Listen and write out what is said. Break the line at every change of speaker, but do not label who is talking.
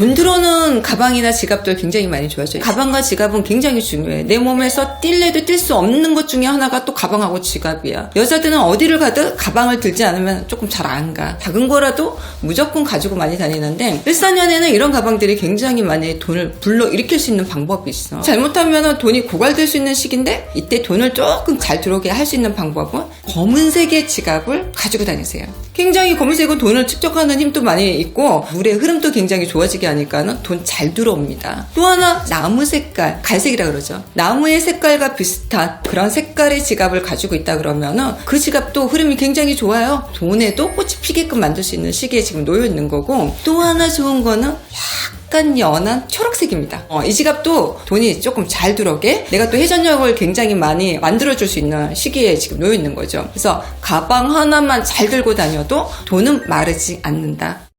돈 들어오는 가방이나 지갑들 굉장히 많이 좋아져요. 가방과 지갑은 굉장히 중요해. 내 몸에서 뛸래도 뛸 수 없는 것 중에 하나가 또 가방하고 지갑이야. 여자들은 어디를 가든 가방을 들지 않으면 조금 잘 안 가. 작은 거라도 무조건 가지고 많이 다니는데 일사년에는 이런 가방들이 굉장히 많이 돈을 불러 일으킬 수 있는 방법이 있어. 잘못하면 돈이 고갈될 수 있는 시기인데 이때 돈을 조금 잘 들어오게 할 수 있는 방법은 검은색의 지갑을 가지고 다니세요. 굉장히 검은색은 돈을 축적하는 힘도 많이 있고 물의 흐름도 굉장히 좋아지게 하니까는 돈 잘 들어옵니다. 또 하나 나무 색깔, 갈색이라 그러죠. 나무의 색깔과 비슷한 그런 색깔의 지갑을 가지고 있다 그러면은 그 지갑도 흐름이 굉장히 좋아요. 돈에도 꽃이 피게끔 만들 수 있는 시기에 지금 놓여 있는 거고 또 하나 좋은 거는 약간 연한 초록색입니다. 어, 이 지갑도 돈이 조금 잘 들어오게 내가 또 회전력을 굉장히 많이 만들어줄 수 있는 시기에 지금 놓여 있는 거죠. 그래서 가방 하나만 잘 들고 다녀도 돈은 마르지 않는다.